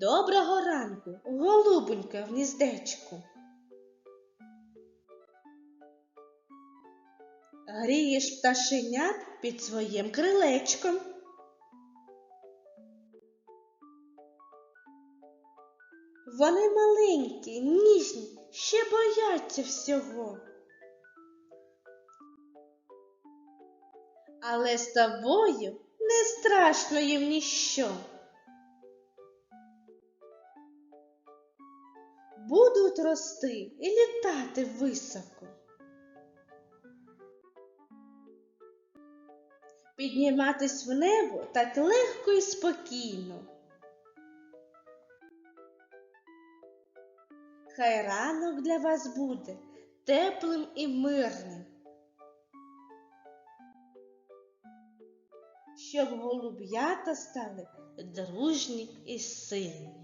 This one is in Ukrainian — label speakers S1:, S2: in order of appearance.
S1: Доброго ранку, голубонька в гніздечку. Грієш пташенят під своїм крилечком. Вони маленькі, ніжні, ще бояться всього. Але з тобою не страшно їм ніщо. Будуть рости і літати високо. Підніматись в небо так легко і спокійно. Хай ранок для вас буде теплим і мирним. Щоб голуб'ята стали дружні і сильні.